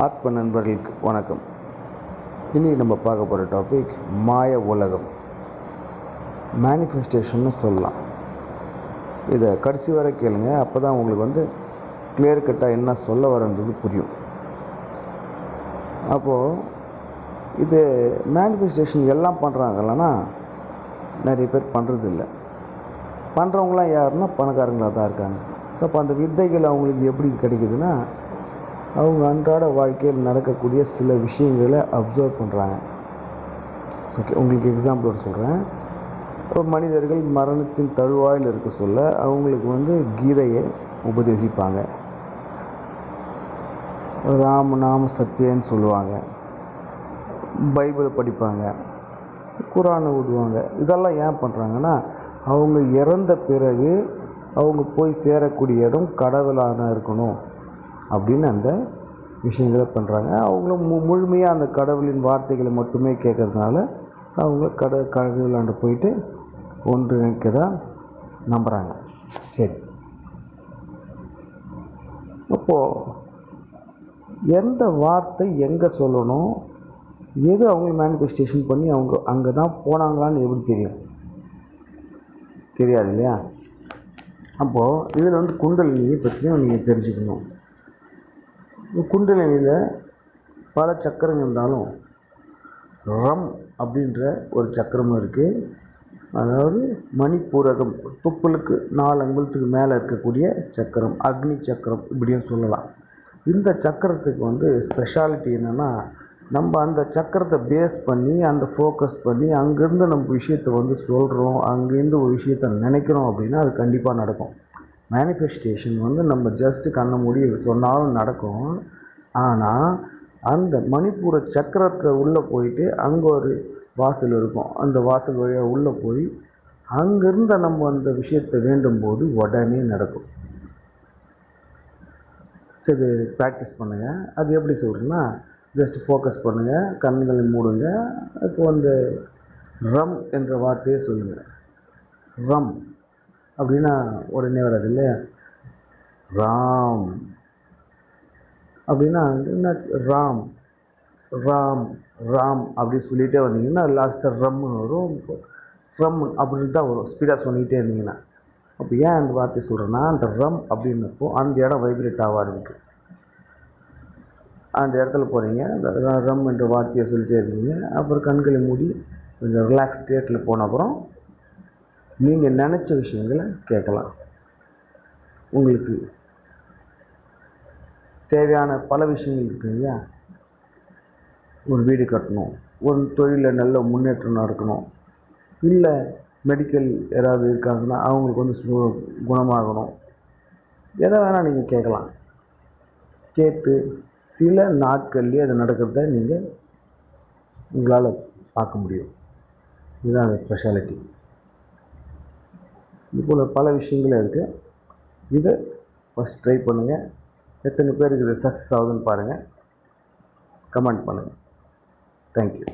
ஆத்ம நண்பர்களுக்கு வணக்கம். இன்றைக்கி நம்ம பார்க்க போகிற டாபிக் மாய உலகம். மேனிஃபெஸ்டேஷன்னு சொல்லலாம். இதை கடைசி வரை கேளுங்க. அப்போ தான் உங்களுக்கு வந்து கிளியர் கட்டாக என்ன சொல்ல வரன்றது புரியும். அப்போது இது மேனிஃபெஸ்டேஷன் எல்லாம் பண்ணுறாங்கல்லனா நிறைய பேர் பண்ணுறது இல்லை பண்ணுறவங்களாம் யாருன்னா பணக்காரங்களாக தான் இருக்காங்க. ஸோ அப்போ அந்த வித்தைகள் அவங்களுக்கு எப்படி கிடைக்குதுன்னா அவங்க அன்றாட வாழ்க்கையில் நடக்கக்கூடிய சில விஷயங்களை அப்சர்வ் பண்ணுறாங்க ஸோ ஓகே உங்களுக்கு எக்ஸாம்பிள் சொல்கிறேன் இப்போ மனிதர்கள் மரணத்தின் தருவாயில் இருக்க சொல்ல அவங்களுக்கு வந்து கீதையை உபதேசிப்பாங்க. ராம நாம சத்தியன்னு சொல்லுவாங்க. பைபிளை படிப்பாங்க. குரானை ஓதுவாங்க. இதெல்லாம் ஏன் பண்ணுறாங்கன்னா அவங்க இறந்த பிறகு அவங்க போய் சேரக்கூடிய இடம் கடவுளான இருக்கணும். அப்படின்னு அந்த விஷயங்களை பண்ணுறாங்க அவங்களும் மு முழுமையாக அந்த கடவுளின் வார்த்தைகளை மட்டுமே கேட்கறதுனால அவங்க கட கடவுளாண்டு போயிட்டு ஒன்றிணைக்க தான் நம்புகிறாங்க சரி. அப்போது எந்த வார்த்தை எங்கே சொல்லணும்? எது அவங்க மேனிஃபெஸ்டேஷன் பண்ணி அவங்க அங்கே தான் போனாங்களான்னு எப்படி தெரியும்? தெரியாது இல்லையா? அப்போது இதில் வந்து குண்டலினியை பற்றியும் நீங்கள் தெரிஞ்சுக்கணும். குண்டலினியில் பல சக்கரங்கள் இருந்தாலும் ரம் அப்படின்ற ஒரு சக்கரமும் இருக்குது அதாவது மணிப்பூரகம் துப்பலுக்கு நாலு அங்குலத்துக்கு மேலே இருக்கக்கூடிய சக்கரம் அக்னி சக்கரம் இப்படியும் சொல்லலாம். இந்த சக்கரத்துக்கு வந்து ஸ்பெஷாலிட்டி என்னென்னா நம்ம அந்த சக்கரத்தை பேஸ் பண்ணி அந்த ஃபோக்கஸ் பண்ணி அங்கேருந்து நம்ம விஷயத்தை வந்து சொல்கிறோம் அங்கேருந்து ஒரு விஷயத்த நினைக்கிறோம் அப்படின்னா அது கண்டிப்பாக நடக்கும். மேனிஃபெஸ்டேஷன் வந்து நம்ம ஜஸ்ட்டு கண்ண மூடி சொன்னாலும் நடக்கும். ஆனால் அந்த மணிப்பூர சக்கரத்தை உள்ளே போயிட்டு அங்கே ஒரு வாசல் இருக்கும். அந்த வாசல் வழியாக உள்ளே போய் அங்கேருந்து நம்ம அந்த விஷயத்தை வேண்டும் போது உடனே நடக்கும். சரி இது ப்ராக்டிஸ் பண்ணுங்கள் அது எப்படி சொல்கிறேன்னா ஜஸ்ட் ஃபோக்கஸ் பண்ணுங்கள் கண்களை மூடுங்க. இப்போ அந்த ரம் என்ற வார்த்தையை சொல்லுங்கள் ரம். அப்படின்னா உடனே வராது இல்லையா? ராம். அப்படின்னா வந்து என்ன ராம். ராம் ராம் அப்படி சொல்லிகிட்டே வந்தீங்கன்னா லாஸ்ட்டாக ரம்னு வரும். ரம் அப்படின்னு தான் வரும் ஸ்பீடாக சொல்லிகிட்டே இருந்தீங்கன்னா. அப்போ ஏன் அந்த வார்த்தை சொல்கிறேன்னா அந்த ரம் அப்படின்னப்போ அந்த இடம் வைப்ரேட் ஆக ஆரம்பிக்கும் அந்த இடத்துல போகிறீங்க அந்த ரம் என்ற வார்த்தையை சொல்லிகிட்டே இருக்கீங்க அப்புறம் கண்களை மூடி கொஞ்சம் ரிலாக்ஸ் ஸ்டேட்டில் போன அப்புறம் நீங்கள் நினச்ச விஷயங்களை கேட்கலாம். உங்களுக்கு தேவையான பல விஷயங்கள் இருக்கு இல்லையா? ஒரு வீடு கட்டணும் ஒரு தொழிலில் நல்ல முன்னேற்றம் நடக்கணும் இல்லை மெடிக்கல் யாராவது இருக்காங்கன்னா அவங்களுக்கு வந்து சு குணமாகணும். எதை வேணால் நீங்கள் கேட்கலாம். கேட்டு சில நாட்கள்லேயே அது நடக்கிறத நீங்கள் உங்களால் பார்க்க முடியும். இதுதான் அந்த ஸ்பெஷாலிட்டி இது போல் பல விஷயங்களும் இருக்குது இதை ஃபஸ்ட் ட்ரை பண்ணுங்கள் எத்தனை பேருக்கு இது சக்ஸஸ் ஆகுதுன்னு பாருங்கள் கமெண்ட் பண்ணுங்கள் தேங்க்யூ